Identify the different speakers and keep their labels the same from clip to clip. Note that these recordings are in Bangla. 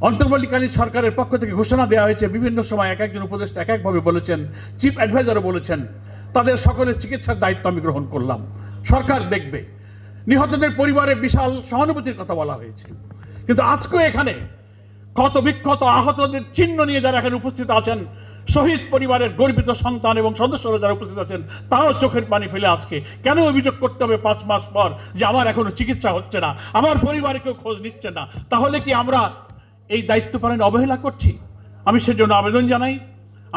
Speaker 1: অন্তর্বর্তীকালীন সরকারের পক্ষ থেকে ঘোষণা দেওয়া হয়েছে, বিভিন্ন সময় এক একজন উপদেষ্টা এক একভাবে বলেছেন, চিফ অ্যাডভাইজারও বলেছেন, তাদের সকলের চিকিৎসার দায়িত্ব আমি গ্রহণ করলাম। সরকার দেখবে। নিহতদের পরিবারে বিশাল সহানুভূতির কথা বলা হয়েছে। কিন্তু আজকে এখানে ক্ষত বিক্ষত আহতদের চিহ্ন নিয়ে যারা এখানে উপস্থিত আছেন, শহীদ পরিবারের গর্বিত সন্তান এবং সদস্যরা যারা উপস্থিত আছেন, তারাও চোখের পানি ফেলে আজকে কেন অভিযোগ করতে হবে পাঁচ মাস পর যে আমার এখনও চিকিৎসা হচ্ছে না, আমার পরিবারে কেউ খোঁজ নিচ্ছে না? তাহলে কি আমরা এই দায়িত্ব পালনে অবহেলা করছি। আমি সেজন্য আবেদন জানাই,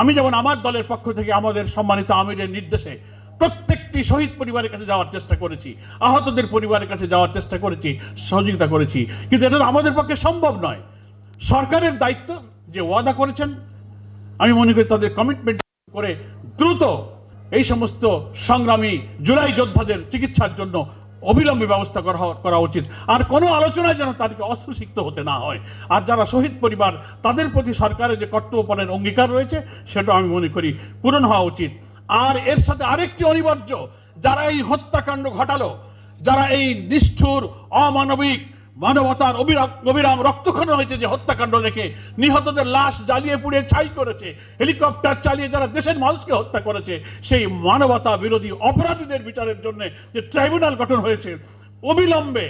Speaker 1: আমি যেমন আমার দলের পক্ষ থেকে আমাদের সম্মানিত আমিরের নির্দেশে প্রত্যেকটি শহীদ পরিবারের কাছে যাওয়ার চেষ্টা করেছি, আহতদের পরিবারের কাছে যাওয়ার চেষ্টা করেছি, সহযোগিতা করেছি। কিন্তু এটা আমাদের পক্ষে সম্ভব নয়। সরকারের দায়িত্ব যে ওয়াদা করেছেন, আমি মনে করি তাদের কমিটমেন্ট করে দ্রুত এই সমস্ত সংগ্রামী জুলাই যোদ্ধাদের চিকিৎসার জন্য অবিলম্বে ব্যবস্থা করা করা উচিত। আর কোনো আলোচনায় যেন তাদেরকে অস্ত্রসিক্ত হতে না হয়। আর যারা শহীদ পরিবার, তাদের প্রতি সরকারের যে কর্তব্যপণের অঙ্গীকার রয়েছে, সেটা আমি মনে করি পূরণ হওয়া উচিত। আর এর সাথে আরেকটি অনিবার্য, যারা এই হত্যাকাণ্ড ঘটালো, যারা এই নিষ্ঠুর, অমানবিক মানবতার অবিরাম রক্তক্ষরণ হয়েছে যে হত্যাকাণ্ড দেখে। নিহতদের লাশ জ্বালিয়ে পুড়িয়ে ছাই করেছে। হেলিকপ্টার চালিয়ে যারা দেশের মানুষকে হত্যা করেছে, সেই মানবতা বিরোধী অপরাধীদের বিচারের জন্য যে ট্রাইব্যুনাল গঠন হয়েছে, অবিলম্বে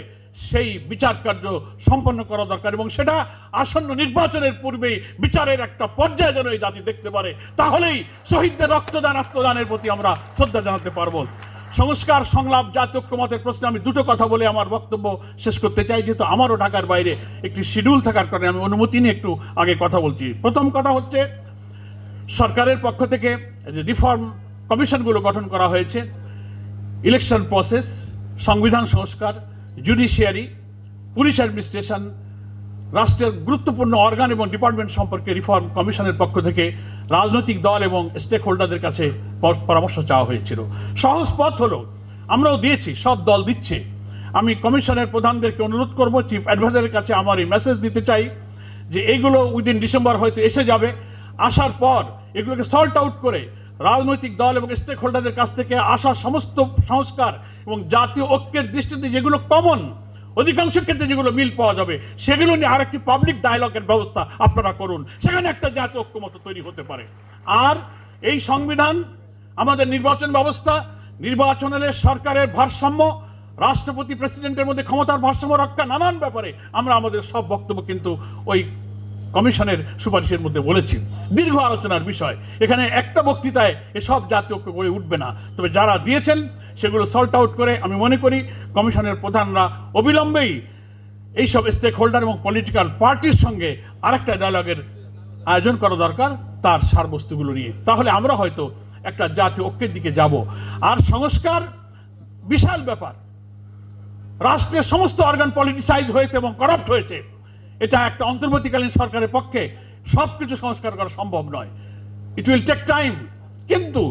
Speaker 1: সেই বিচার কার্য সম্পন্ন করা দরকার এবং সেটা আসন্ন নির্বাচনের পূর্বেই বিচারের একটা পর্যায়ে যেন এই জাতি দেখতে পারে, তাহলেই শহীদদের রক্তদান, আত্মদানের প্রতি আমরা শ্রদ্ধা জানাতে পারব। সংস্কার, সংলাপ, জাতীয় ঐক্যমতের প্রশ্নে আমি দুটো কথা বলে আমার বক্তব্য শেষ করতে চাই। যেহেতু আমারও ঢাকার বাইরে একটি শিডিউল থাকার কারণে আমি অনুমতি নিয়ে একটু আগে কথা বলছি। প্রথম কথা হচ্ছে, সরকারের পক্ষ থেকে যে রিফর্ম কমিশনগুলো গঠন করা হয়েছে ইলেকশন প্রসেস সংবিধান সংস্কার জুডিশিয়ারি পুলিশ অ্যাডমিনিস্ট্রেশন রাষ্ট্রের গুরুত্বপূর্ণ অর্গান এবং ডিপার্টমেন্ট সম্পর্কে রিফর্ম কমিশনের পক্ষ থেকে রাজনৈতিক দল এবং স্টেক হোল্ডারদের কাছে পরামর্শ চাওয়া হয়েছিল। সহজ পথ হলো, আমরাও দিয়েছি, সব দল দিচ্ছে। আমি কমিশনের প্রধানদেরকে অনুরোধ করব চিফ অ্যাডভাইজারের কাছে আমার এই মেসেজ দিতে চাই যে এইগুলো উইদিন ডিসেম্বর হয়তো এসে যাবে। আসার পর এগুলোকে সল্ট আউট করে রাজনৈতিক দল এবং স্টেক হোল্ডারদের কাছ থেকে আসা সমস্ত সংস্কার এবং জাতীয় ঐক্যের দৃষ্টিতে যেগুলো কমন অধিকাংশ ক্ষেত্রে যেগুলো মিল পাওয়া যাবে, সেগুলো নিয়ে আর একটি পাবলিক ডায়লগের ব্যবস্থা আপনারা করুন। সেখানে একটা জাতীয় ঐক্যমত তৈরি হতে পারে। আর এই সংবিধান, আমাদের নির্বাচন ব্যবস্থা, নির্বাচনের সরকারের ভারসাম্য, রাষ্ট্রপতি প্রেসিডেন্টের মধ্যে ক্ষমতার ভারসাম্য রক্ষা, নানান ব্যাপারে আমরা আমাদের সব বক্তব্য কিন্তু ওই কমিশনের সুপারিশের মধ্যে বলেছি। দীর্ঘ আলোচনার বিষয়। এখানে একটা বক্তৃতায় এসব জাতীয় ঐক্য গড়ে উঠবে না। তবে যারা দিয়েছেন, সেগুলো সল্ট আউট করে আমি মনে করি কমিশনের প্রধানরা অবিলম্বেই এইসব স্টেক হোল্ডার এবং পলিটিক্যাল পার্টির সঙ্গে আরেকটা ডায়লগের আয়োজন করা দরকার তার সারবস্তুগুলো নিয়ে। তাহলে আমরা হয়তো একটা জাতীয় ঐক্যের দিকে যাব। আর সংস্কার বিশাল ব্যাপার। রাষ্ট্রের সমস্ত অর্গান পলিটিসাইজ হয়েছে এবং করাপ্ট হয়েছে। এটা একটা অন্তর্বর্তীকালীন সরকারের পক্ষে সব কিছু সংস্কার করা সম্ভব নয়। ইট উইল টেক টাইম কিন্তু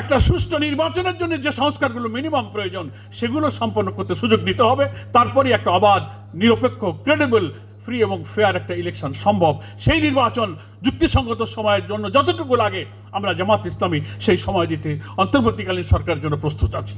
Speaker 1: একটা সুষ্ঠু নির্বাচনের জন্য যে সংস্কারগুলো মিনিমাম প্রয়োজন, সেগুলো সম্পন্ন করতে সুযোগ দিতে হবে। তারপরে একটা অবাধ, নিরপেক্ষ ক্রেডিবল ফ্রি এবং ফেয়ার একটা ইলেকশন সম্ভব। সেই নির্বাচন যুক্তিসঙ্গত সময়ের জন্য যতটুকু লাগে, আমরা জামাত ইসলামী সেই সময় দিতে অন্তর্বর্তীকালীন সরকারের জন্য প্রস্তুত আছি।